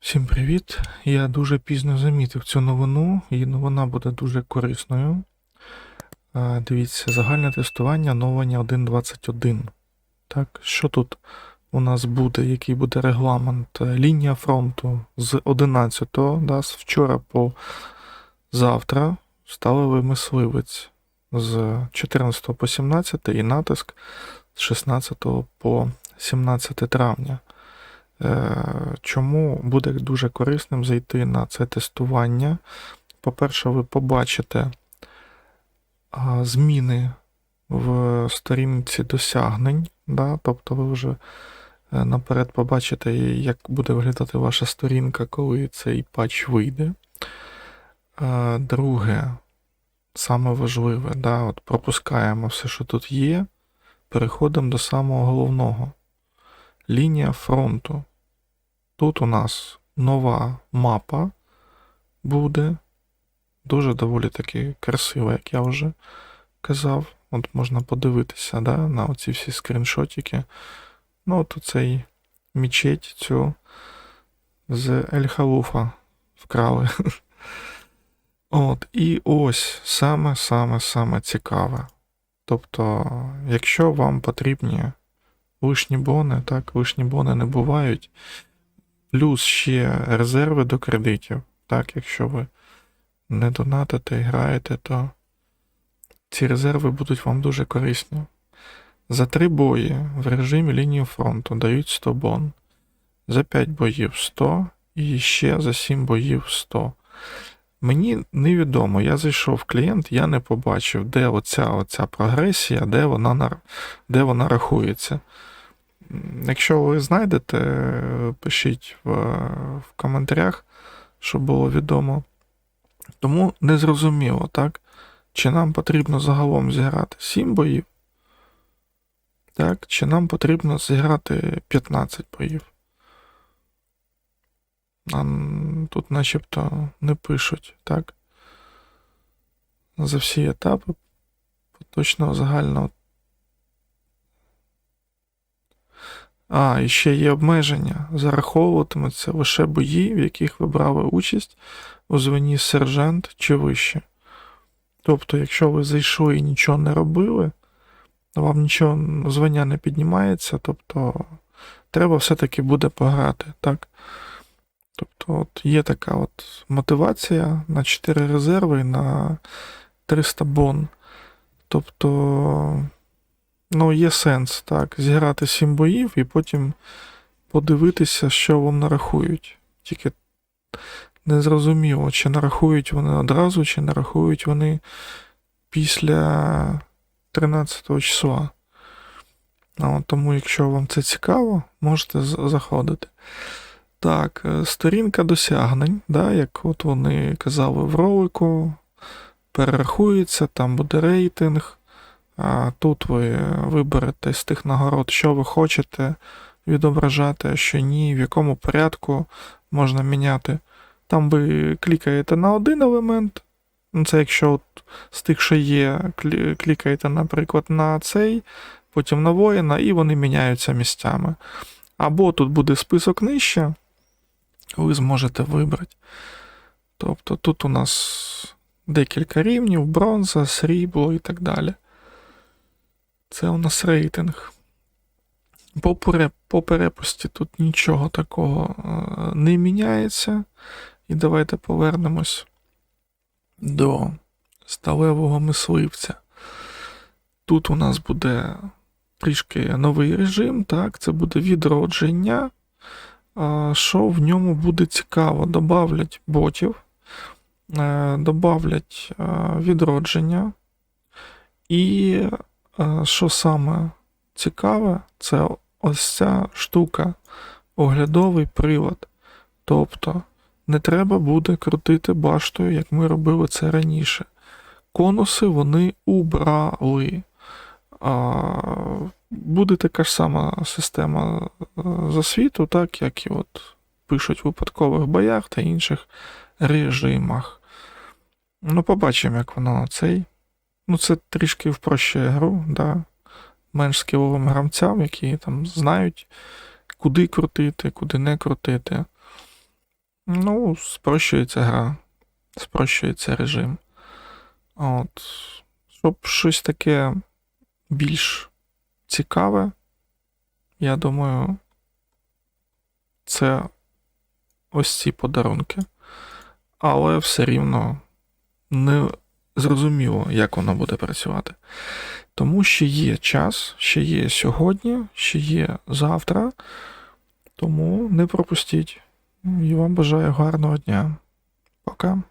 Всім привіт! Я дуже пізно замітив цю новину, і новина буде дуже корисною. Дивіться, загальне тестування оновлення 1.21. Так, що тут у нас буде, який буде регламент? Е, Лінія фронту з 11-го, да, з вчора по завтра сталевий мисливець з 14 по 17 і натиск з 16 по 17 травня. Е, Чому буде дуже корисним зайти на це тестування? По-перше, ви побачите зміни в сторінці досягнень, да? тобто ви вже е, наперед побачите, як буде виглядати ваша сторінка, коли цей патч вийде. Е, Друге, саме важливе, да? от пропускаємо все, що тут є, переходимо до самого головного. Лінія фронту. Тут у нас нова мапа буде. Дуже доволі таки красива, як я вже казав. От можна подивитися да, на оці всі скріншотики. Ну, от цей мечеть цю з Ель-Халуфа вкрали. От, і ось саме-саме-саме цікаве. Тобто, якщо вам потрібні лишні бони, так, лишні бони не бувають. Плюс ще резерви до кредитів. Так, якщо ви не донатите і граєте, то ці резерви будуть вам дуже корисні. За три бої в режимі лінії фронту дають 100 бон, за 5 боїв 100 і ще за 7 боїв 100. Мені невідомо, я зайшов в клієнт, я не побачив, де оця, оця прогресія, де вона, де вона рахується. Якщо ви знайдете, пишіть в, в коментарях, щоб було відомо. Тому незрозуміло, так? Чи нам потрібно загалом зіграти 7 боїв, так? Чи нам потрібно зіграти 15 боїв. А тут начебто не пишуть, так? За всі етапи поточного загального А, і ще є обмеження. Зараховуватимуться лише бої, в яких ви брали участь у званні сержант чи вище. Тобто, якщо ви зайшли і нічого не робили, вам нічого звання не піднімається, тобто треба все-таки буде пограти, так? Тобто, от є така от мотивація на 4 резерви і на 300 бон. Тобто, ну, є сенс, так, зіграти 7 боїв і потім подивитися, що вам нарахують. Тільки не зрозуміло, чи нарахують вони одразу, чи нарахують вони після 13 числа. А тому, якщо вам це цікаво, можете заходити. Так, е, сторінка досягнень, да, як от вони казали в ролику, перерахується, там буде рейтинг. Тут ви виберете з тих нагород, що ви хочете відображати, а що ні, в якому порядку можна міняти. Там ви клікаєте на один елемент. Ну, Це якщо от з тих, що є, клікаєте, наприклад, на цей, потім на воїна, і вони міняються місцями. Або тут буде список нижче, ви зможете вибрати. Тобто тут у нас декілька рівнів, бронза, срібло і так далі. Це у нас рейтинг. По, перепусті тут нічого такого е, не міняється. І давайте повернемось до сталевого мисливця. Тут у нас буде трішки новий режим, так, це буде відродження. Що в ньому буде цікаво? Добавлять ботів, е, добавлять е, відродження. І що саме цікаве, це ось ця штука, оглядовий привод. Тобто не треба буде крутити баштою, як ми робили це раніше. Конуси вони убрали. Буде така ж сама система е, засвіту, так як і от пишуть в випадкових боях та інших режимах. Ну, побачимо, як воно цей. Ну, це трішки впрощує гру, да. менш скіловим гравцям, які там знають куди крутити, куди не крутити. Ну, спрощується гра, спрощується режим. От. Щоб щось таке більш цікаве, я думаю, це ось ці подарунки. Але все рівно не зрозуміло, як воно буде працювати. Тому ще є час, ще є сьогодні, ще є завтра. Тому не пропустіть. І вам бажаю гарного дня. Пока.